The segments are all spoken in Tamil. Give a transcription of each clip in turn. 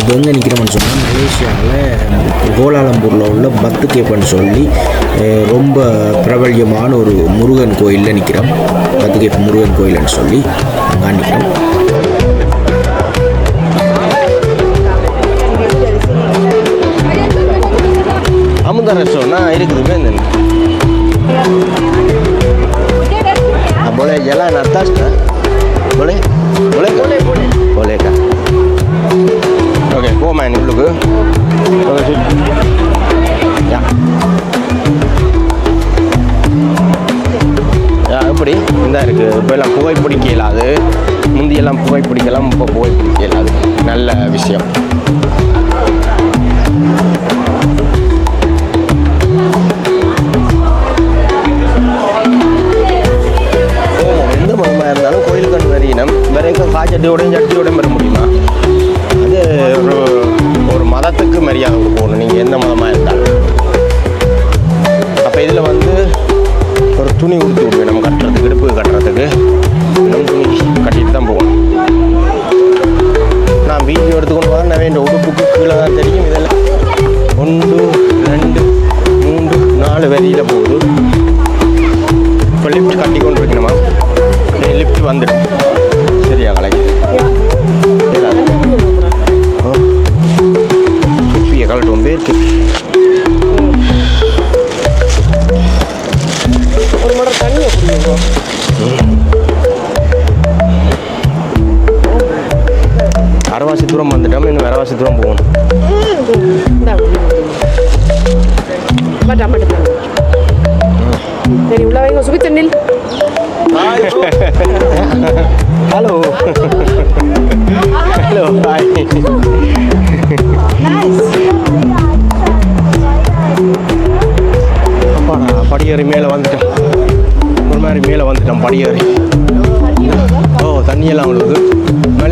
இப்போ எங்கே நிற்கிறோம்னு சொன்னால் மலேசியாவில் கோலாலம்பூரில் உள்ள பத்து கேப்பன்னு சொல்லி ரொம்ப பிரபல்யமான ஒரு முருகன் கோயிலில் நிற்கிறோம் பத்து கேப் முருகன் கோயில்னு சொல்லி அங்கே நிற்கிறோம் அமுதா ரெஸ்டாரண்ட் இருக்குது மேந்தன் boleh jalan atas kan? Boleh? Boleh Boleh, boleh. Boleh? போமேன் gua எப்படி? இதாக இருக்குது இப்போ எல்லாம் புகைப்பிடிக்க இயலாது முந்தியெல்லாம் புகைப்பிடிக்கலாம் இப்போ புகைப்பிடிக்க இயலாது நல்ல விஷயம். எந்த மதமாக இருந்தாலும் கோயிலுக்கு கண்டு வரையினம் வரைக்கும் காய்ச்சட்டியோடையும் சட்டியோடையும் இப்போ இதில் வந்து ஒரு துணி உடுத்தி விடுவேன். நம்ம கட்டுறதுக்கு இடுப்பு கட்டுறதுக்கு. நம்ம துணி கட்டிட்டு தான் போகணும். நான் வீடியோ எடுத்துக்கொண்டு வரேன். நான் இந்த உடுப்புக்கு கீழே தான் தெரியும். இதெல்லாம் ஒன்று தூரம் வந்துட்டோம் இன்னும் அரைவாசி தூரம் போகணும். சரி உள்ள வைங்க சுபி தண்ணில் ஹலோ ஹலோ ஹாய் அப்பாடா படியேறி மேலே வந்துட்டோம் ஒரு மாதிரி மேலே வந்துட்டோம் படியேறி. ஓ தண்ணியெல்லாம் விழுது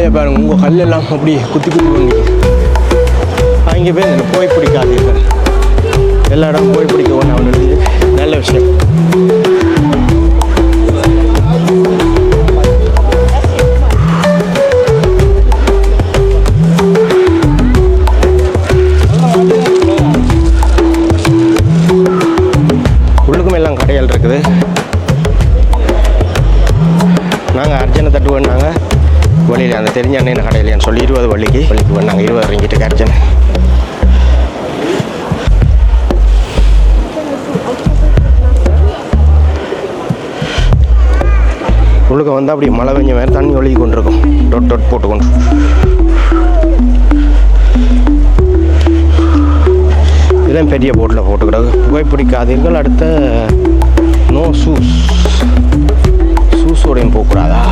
மேலே பாருங்கள் உங்கள் கல்லெல்லாம் அப்படி குத்தி குத்தி பண்ணி அங்கே போய் இந்த போய் பிடிக்காதீர்கள் எல்லா இடம் போய் பிடிக்க ஒன்று அவனுக்கு நல்ல விஷயம். உள்ளுக்கும் எல்லாம் கடைகள் இருக்குது. நாங்கள் அர்ஜனை தட்டுவோம் நாங்கள் வழியில் அந்த தெரிஞ்ச அண்ணன் கடையிலையான்னு சொல்லி இருபது வழிக்கு வழிக்கு நாங்கள் இருபது ரிங்கிட்டு அர்ஜன் உள்ளுக்க வந்தால் அப்படி மழை பெஞ்ச மாதிரி தண்ணி ஒழுகி கொண்டிருக்கும். டொட் டொட் போட்டுக்கொண்டு இதெல்லாம் பெரிய போட்டில் போட்டுக்கிறது. புகைப்பிடிக்காதீர்கள் அடுத்த நோ ஷூஸ் ஷூஸோடையும் போகக்கூடாதா?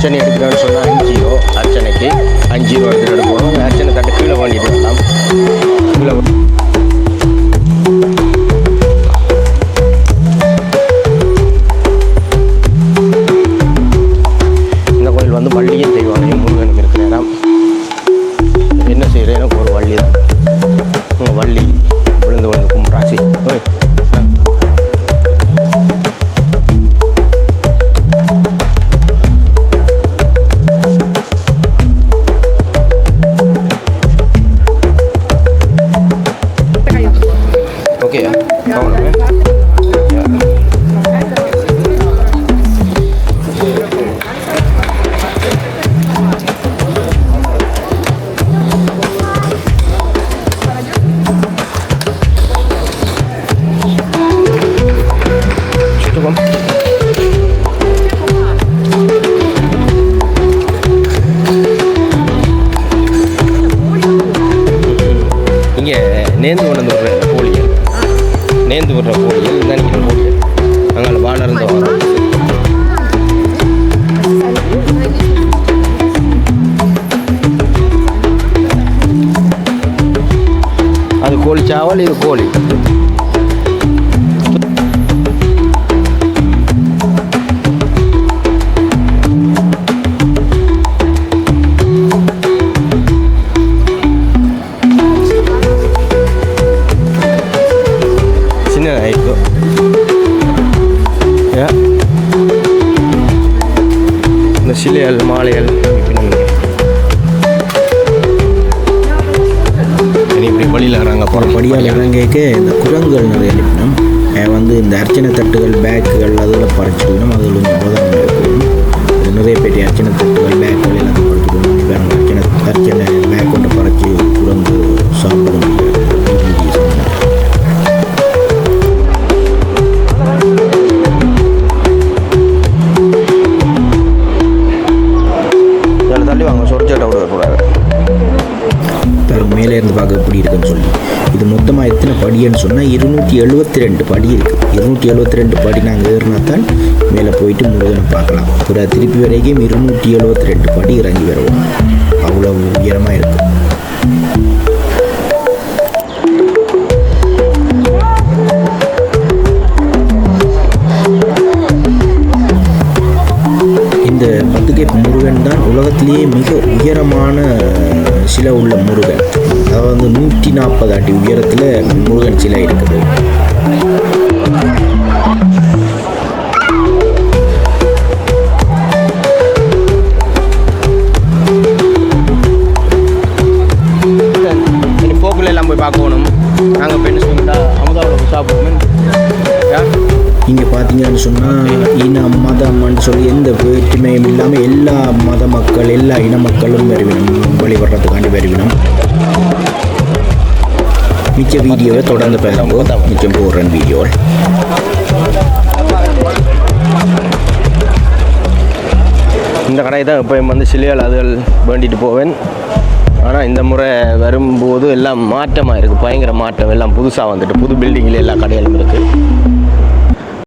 அர்ச்சனை எடுக்கிறான்னு சொன்னால் அஞ்சு ரூபா அர்ச்சனைக்கு அஞ்சு ரூபா எடுத்துகிட்டு எடுக்கணும் அர்ச்சனை தட்டு கீழே வாங்கிட்டு நேந்து கொண்டு வந்து விடுற கோழிகள். நேந்து விடுற கோழிகள் நினைக்கிற கோழிகள். அங்கே வானர்ந்த அது கோழி சாவல் இது கோழி. சிலைகள் மாலைகள். இப்படி வழியில் இறங்க போகிறோம் படியால் இறங்கிக்க இந்த குரங்குகள் நிறைய நிற்கணும் வந்து இந்த அர்ச்சனை தட்டுகள் பேக்குகள் அதில் பறிச்சுக்கணும். அதில் கொஞ்சம் இது நிறைய பேர் அர்ச்சனை தட்டுகள் பேக்குகள் எல்லாத்தையும் வேறு அர்ச்சனை அர்ச்சனை படின்னு சொன்னால் இருநூற்றி எழுபத்தி ரெண்டு படி இருக்குது இருநூற்றி எழுபத்தி ரெண்டு படி நாங்கள் ஏறினா தான் மேலே போயிட்டு முருகனை பார்க்கலாம். ஒரு திருப்பி வரைக்கும் இருநூற்றி எழுபத்தி ரெண்டு படி இறங்கி வருவோம். அவ்வளோ உயரமாக இருக்குது சிலை உள்ள முருகன். அதாவது வந்து நூற்றி நாற்பது அடி உயரத்தில் முருகன் சிலை இருக்குது. பார்த்தீங்கன்னு சொன்னால் இனம் மதம்னு சொல்லி எந்த வேற்றுமையும் இல்லாமல் எல்லா மத மக்கள் எல்லா இன மக்களும் வருவினம் வழிபடுறதுக்காண்டி வருவினம் மிச்ச வீடியோவை தொடர்ந்து பாருங்க. மிச்சம் போடுறேன் வீடியோ. இந்த கடை தான் எப்போயும் வந்து சிலையால் அதுகள் வேண்டிட்டு போவேன். ஆனால் இந்த முறை வரும்போது எல்லாம் மாற்றமாக இருக்குது பயங்கர மாற்றம். எல்லாம் புதுசாக வந்துட்டு புது பில்டிங்கில் எல்லா கடைகளும் இருக்குது